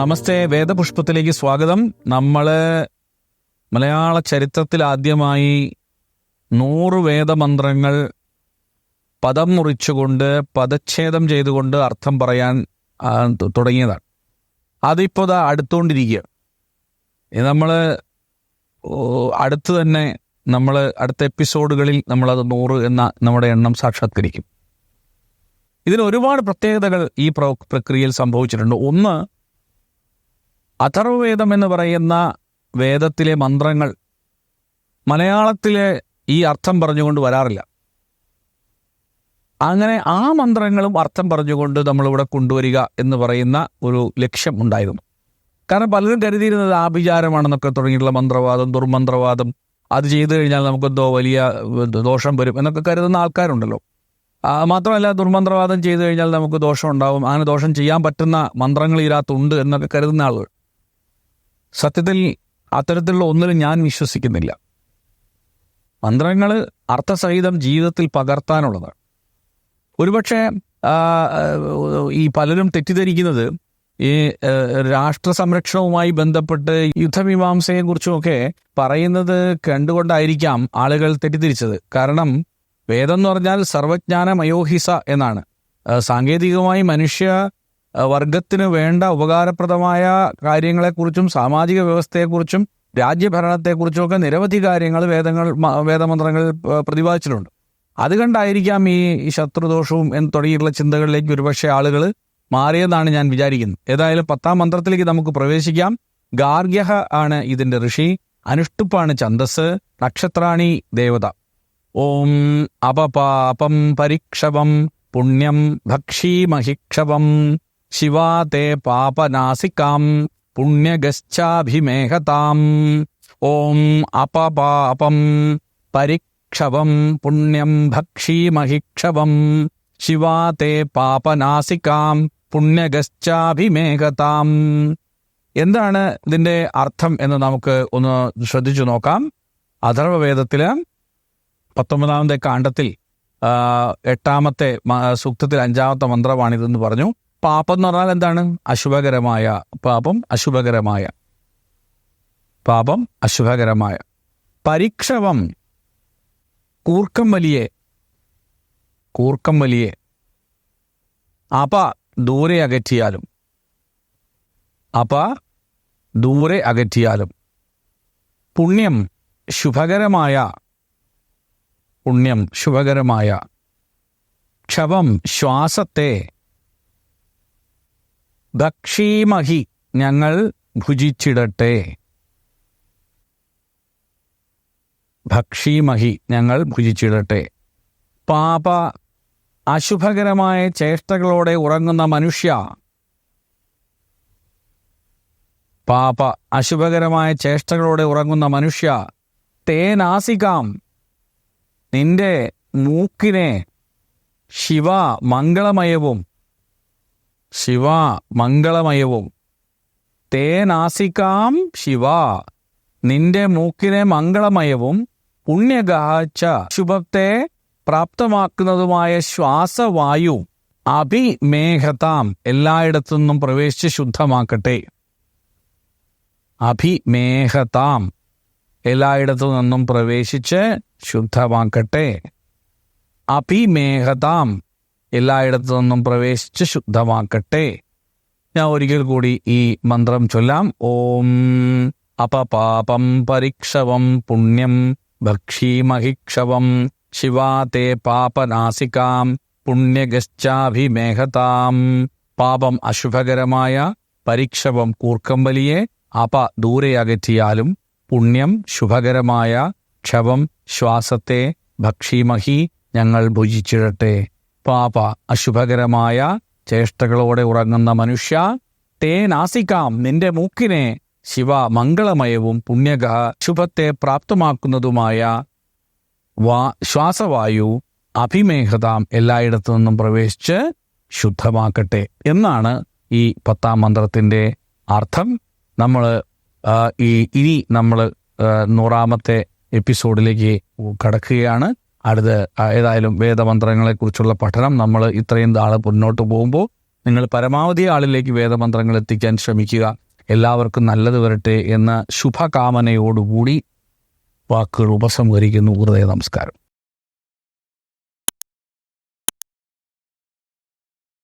നമസ്തേ വേദപുഷ്പത്തിലേക്ക് സ്വാഗതം. നമ്മൾ മലയാള ചരിത്രത്തിൽ ആദ്യമായി നൂറ് വേദമന്ത്രങ്ങൾ പദം മുറിച്ചുകൊണ്ട് പദച്ഛേദം ചെയ്തുകൊണ്ട് അർത്ഥം പറയാൻ തുടങ്ങിയതാണ്. അതിപ്പോൾ ഇതാ അടുത്തുകൊണ്ടിരിക്കുക നമ്മൾ അടുത്ത് തന്നെ നമ്മൾ അടുത്ത എപ്പിസോഡുകളിൽ നമ്മളത് നൂറ് എന്ന നമ്മുടെ എണ്ണം സാക്ഷാത്കരിക്കും. ഇതിന് ഒരുപാട് പ്രത്യേകതകൾ ഈ പ്രക്രിയയിൽ സംഭവിച്ചിട്ടുണ്ട്. ഒന്ന് അഥർവവേദം എന്ന് പറയുന്ന വേദത്തിലെ മന്ത്രങ്ങൾ മലയാളത്തിലെ ഈ അർത്ഥം പറഞ്ഞുകൊണ്ട് വരാറില്ല. അങ്ങനെ ആ മന്ത്രങ്ങളും അർത്ഥം പറഞ്ഞുകൊണ്ട് നമ്മളിവിടെ കൊണ്ടുവരിക എന്ന് പറയുന്ന ഒരു ലക്ഷ്യം ഉണ്ടായിരുന്നു. കാരണം പലരും കരുതിയിരുന്നത് ആഭിചാരമാണെന്നൊക്കെ തുടങ്ങിയിട്ടുള്ള മന്ത്രവാദം ദുർമന്ത്രവാദം അത് ചെയ്തു കഴിഞ്ഞാൽ നമുക്കെന്തോ വലിയ ദോഷം വരും എന്നൊക്കെ കരുതുന്ന ആൾക്കാരുണ്ടല്ലോ. മാത്രമല്ല ദുർമന്ത്രവാദം ചെയ്തു കഴിഞ്ഞാൽ നമുക്ക് ദോഷം ഉണ്ടാവും. അങ്ങനെ ദോഷം ചെയ്യാൻ പറ്റുന്ന മന്ത്രങ്ങൾ ഇതിനകത്തുണ്ട് എന്നൊക്കെ കരുതുന്ന ആളുകൾ. സത്യത്തിൽ അത്തരത്തിലുള്ള ഒന്നിലും ഞാൻ വിശ്വസിക്കുന്നില്ല. മന്ത്രങ്ങൾ അർത്ഥസഹിതം ജീവിതത്തിൽ പകർത്താനുള്ളതാണ്. ഒരുപക്ഷെ ഈ പലരും തെറ്റിദ്ധരിക്കുന്നത് ഈ രാഷ്ട്ര സംരക്ഷണവുമായി ബന്ധപ്പെട്ട് യുദ്ധമീമാംസയെക്കുറിച്ചുമൊക്കെ പറയുന്നത് കണ്ടുകൊണ്ടായിരിക്കാം ആളുകൾ തെറ്റിദ്ധരിച്ചത്. കാരണം വേദം എന്ന് പറഞ്ഞാൽ സർവജ്ഞാനമയോഹിസ എന്നാണ്. ആ, സാങ്കേതികമായി മനുഷ്യ വർഗത്തിന് വേണ്ട ഉപകാരപ്രദമായ കാര്യങ്ങളെക്കുറിച്ചും സാമാജിക വ്യവസ്ഥയെക്കുറിച്ചും രാജ്യഭരണത്തെക്കുറിച്ചും ഒക്കെ നിരവധി കാര്യങ്ങൾ വേദങ്ങൾ വേദമന്ത്രങ്ങളിൽ പ്രതിപാദിച്ചിട്ടുണ്ട്. അതുകൊണ്ടായിരിക്കാം ഈ ശത്രുദോഷവും എന്ന് തുടങ്ങിയിട്ടുള്ള ചിന്തകളിലേക്ക് ഒരുപക്ഷെ ആളുകൾ മാറിയെന്നാണ് ഞാൻ വിചാരിക്കുന്നത് ഏതായാലും പത്താം മന്ത്രത്തിലേക്ക് നമുക്ക് പ്രവേശിക്കാം. ഗാർഗ്യഹ ആണ് ഇതിന്റെ ഋഷി. അനുഷ്ടുപ്പാണ് ഛന്ദസ്. നക്ഷത്രാണി ദേവത. ഓം അപപാപം പരിക്ഷവം പുണ്യം ഭക്ഷീമഹിക്ഷവം. ശിവാ തേ പാപനാസികാം പുണ്യഗശ്ചാഭിമേഹതാം. ഓം അപപാപം പരിക്ഷവം പുണ്യം ഭക്ഷീമഹിക്ഷവം. ശിവാ തേ പാപനാസികാം പുണ്യഗശ്ചാഭിമേഹതാം. എന്താണ് ഇതിന്റെ അർത്ഥം എന്ന് നമുക്ക് ഒന്ന് ശ്രദ്ധിച്ചു നോക്കാം. അഥർവവേദത്തിൽ പത്തൊമ്പതാമത്തെ കാണ്ഡത്തിൽ എട്ടാമത്തെ സൂക്തത്തിൽ അഞ്ചാമത്തെ മന്ത്രമാണിതെന്ന് പറഞ്ഞു. പാപം എന്ന് പറഞ്ഞാൽ എന്താണ്? അശുഭകരമായ പാപം അശുഭകരമായ. പാപം അശുഭകരമായ. പരിക്ഷവം കൂർക്കം വലിയെ. കൂർക്കം വലിയെ. അപ ദൂരെ അകറ്റിയാലും. അപ ദൂരെ അകറ്റിയാലും. പുണ്യം ശുഭകരമായ. പുണ്യം ശുഭകരമായ. ക്ഷവം ശ്വാസത്തെ. ഭക്ഷീമഹി ഞങ്ങൾ ഭുജിച്ചിടട്ടെ. ഭക്ഷീമഹി ഞങ്ങൾ ഭുജിച്ചിടട്ടെ. പാപ അശുഭകരമായ ചേഷ്ടകളോടെ ഉറങ്ങുന്ന മനുഷ്യ. പാപ അശുഭകരമായ ചേഷ്ടകളോടെ ഉറങ്ങുന്ന മനുഷ്യ തേനാസികാം. നിന്റെ മൂക്കിനെ ശിവ മംഗളമയവും ശിവ മംഗളമയവും. തേനാസികാം ശിവ. നിന്റെ മൂക്കിനെ മംഗളമയവും പുണ്യഗാച്ച ശുഭത്തെ പ്രാപ്തമാക്കുന്നതുമായ ശ്വാസവായു അഭിമേഹതാം എല്ലായിടത്തു നിന്നും പ്രവേശിച്ച് ശുദ്ധമാക്കട്ടെ. അഭിമേഹതാം എല്ലായിടത്തു നിന്നും പ്രവേശിച്ച് ശുദ്ധമാക്കട്ടെ. അഭിമേഹതാം എല്ലായിടത്തു നിന്നും പ്രവേശിച്ച് ശുദ്ധമാക്കട്ടെ. ഞാൻ ഒരിക്കൽ കൂടി ഈ മന്ത്രം ചൊല്ലാം. ഓം അപപാപം പരിക്ഷവം പുണ്യം ഭക്ഷീമഹിക്ഷവം ശിവാ തേ പാപനാസികാം പുണ്യഗശ്ചാഭിമേഹതാം. പാപം അശുഭകരമായ പരിക്ഷവം കൂർക്കമ്പലിയെ അപ ദൂരെ അകറ്റിയാലും പുണ്യം ശുഭകരമായ ക്ഷവം ശ്വാസത്തെ ഭക്ഷീമഹി ഞങ്ങൾ ഭുജിച്ചിടട്ടെ. പാപ അശുഭകരമായ ചേഷ്ടകളോടെ ഉറങ്ങുന്ന മനുഷ്യ തേനാസിക്കാം നിന്റെ മൂക്കിനെ ശിവ മംഗളമയവും പുണ്യക ശുഭത്തെ പ്രാപ്തമാക്കുന്നതുമായ വാ ശ്വാസവായു അഭിമേഹതാം എല്ലായിടത്തു നിന്നും പ്രവേശിച്ച് ശുദ്ധമാക്കട്ടെ എന്നാണ് ഈ പത്താം മന്ത്രത്തിന്റെ അർത്ഥം. നമ്മൾ ഈ ഇനി നമ്മൾ നൂറാമത്തെ എപ്പിസോഡിലേക്ക് കടക്കുകയാണ്. അടുത്ത് ഏതായാലും വേദമന്ത്രങ്ങളെക്കുറിച്ചുള്ള പഠനം നമ്മൾ ഇത്രയും നാളെ മുന്നോട്ട് പോകുമ്പോൾ നിങ്ങൾ പരമാവധി ആളിലേക്ക് വേദമന്ത്രങ്ങൾ എത്തിക്കാൻ ശ്രമിക്കുക. എല്ലാവർക്കും നല്ലത് വരട്ടെ എന്ന ശുഭകാമനയോടുകൂടി വാക്കുകൾ ഉപസംഹരിക്കുന്നു. ഹൃദയ നമസ്കാരം.